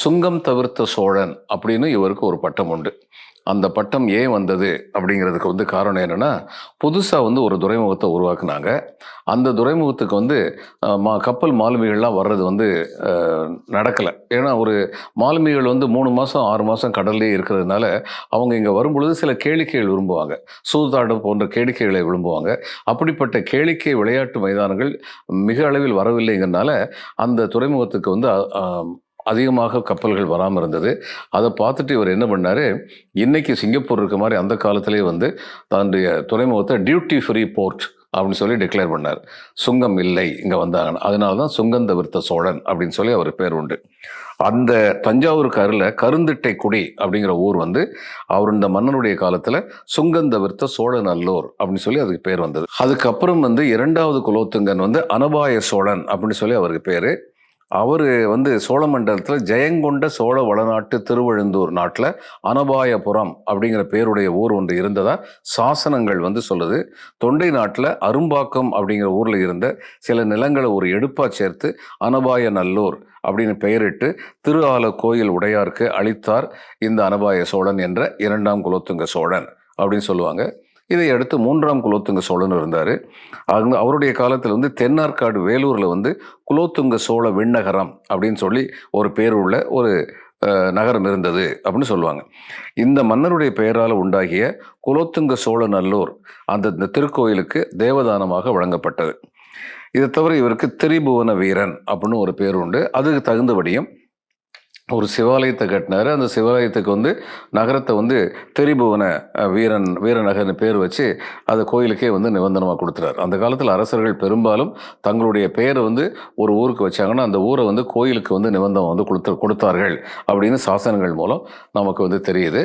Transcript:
சுங்கம் தவிர்த்த சோழன் அப்படின்னு இவருக்கு ஒரு பட்டம் உண்டு. அந்த பட்டம் ஏன் வந்தது அப்படிங்கிறதுக்கு வந்து காரணம் என்னென்னா புதுசாக வந்து ஒரு துறைமுகத்தை உருவாக்குனாங்க. அந்த துறைமுகத்துக்கு வந்து மா கப்பல் மாலுமிகள்லாம் வர்றது வந்து நடக்கலை. ஏன்னா ஒரு மாலுமிகள் வந்து மூணு மாதம் ஆறு மாதம் கடல்லே இருக்கிறதுனால அவங்க இங்கே வரும்பொழுது சில கேளிக்கைகள் விரும்புவாங்க. சூதாட்டம் போன்ற கேளிக்கைகளை விரும்புவாங்க. அப்படிப்பட்ட கேளிக்கை விளையாட்டு மைதானங்கள் மிக அளவில் வரவில்லைங்கிறனால அந்த துறைமுகத்துக்கு வந்து அதிகமாக கப்பல்கள் வராமல் இருந்தது. அதை பார்த்துட்டு இவர் என்ன பண்ணார்? இன்றைக்கி சிங்கப்பூர் இருக்க மாதிரி அந்த காலத்திலே வந்து தன்னுடைய துறைமுகத்தை டியூட்டி ஃப்ரீ போர்ட் அப்படின்னு சொல்லி டிக்ளேர் பண்ணார். சுங்கம் இல்லை இங்கே வந்தாங்க அதனால தான் சுங்கம் தவிர்த்த சோழன் அப்படின்னு சொல்லி அவர் பேர் உண்டு. அந்த தஞ்சாவூருக்கு அருகில் கருந்திட்டை குடி அப்படிங்கிற ஊர் வந்து அவர் இந்த மன்னனுடைய காலத்தில் சுங்கந்தவிர்த்த சோழநல்லூர் அப்படின்னு சொல்லி அதுக்கு பேர் வந்தது. அதுக்கப்புறம் வந்து இரண்டாவது குலோத்துங்கன் வந்து அனபாய சோழன் அப்படின்னு சொல்லி அவருக்கு பேர். அவர் வந்து சோழ மண்டலத்தில் ஜெயங்கொண்ட சோழ வளநாட்டு திருவழுந்தூர் நாட்டில் அனபாயபுரம் அப்படிங்கிற பேருடைய ஊர் ஒன்று இருந்ததா சாசனங்கள் வந்து சொல்லுது. தொண்டை நாட்டில் அரும்பாக்கம் அப்படிங்கிற ஊரில் இருந்த சில நிலங்களை ஒரு எடுப்பாக சேர்த்து அனபாய நல்லூர் அப்படின்னு பெயரிட்டு திரு ஆல கோயில் உடையாருக்கு அளித்தார் இந்த அனபாய சோழன் என்ற இரண்டாம் குலோத்துங்க சோழன் அப்படின்னு சொல்லுவாங்க. இதை அடுத்து மூன்றாம் குலோத்துங்க சோழன் இருந்தார். அவங்க அவருடைய காலத்தில் வந்து தென்னார்காடு வேலூரில் வந்து குலோத்துங்க சோழ விண்ணகரம் அப்படின்னு சொல்லி ஒரு பேர் உள்ள ஒரு நகரம் இருந்தது அப்படின்னு சொல்லுவாங்க. இந்த மன்னருடைய பெயரால் உண்டாகிய குலோத்துங்க சோழ நல்லூர் அந்த இந்த திருக்கோயிலுக்கு தேவதானமாக வழங்கப்பட்டது. இதை தவிர இவருக்கு திரிபுவன வீரன் அப்படின்னு ஒரு பேர் உண்டு. அதுக்கு தகுந்தபடியும் ஒரு சிவாலயத்தை கட்டினார். அந்த சிவாலயத்துக்கு வந்து நகரத்தை வந்து தெரிபுவன வீரன் வீரநகர்னு பேர் வச்சு அதை கோயிலுக்கே வந்து நிபந்தனமாக கொடுத்துறாரு. அந்த காலத்தில் அரசர்கள் பெரும்பாலும் தங்களுடைய பெயரை வந்து ஒரு ஊருக்கு வச்சாங்கன்னா அந்த ஊரை வந்து கோயிலுக்கு வந்து நிபந்தனம் வந்து கொடுத்து கொடுத்தார்கள் அப்படின்னு சாசனங்கள் மூலம் நமக்கு வந்து தெரியுது.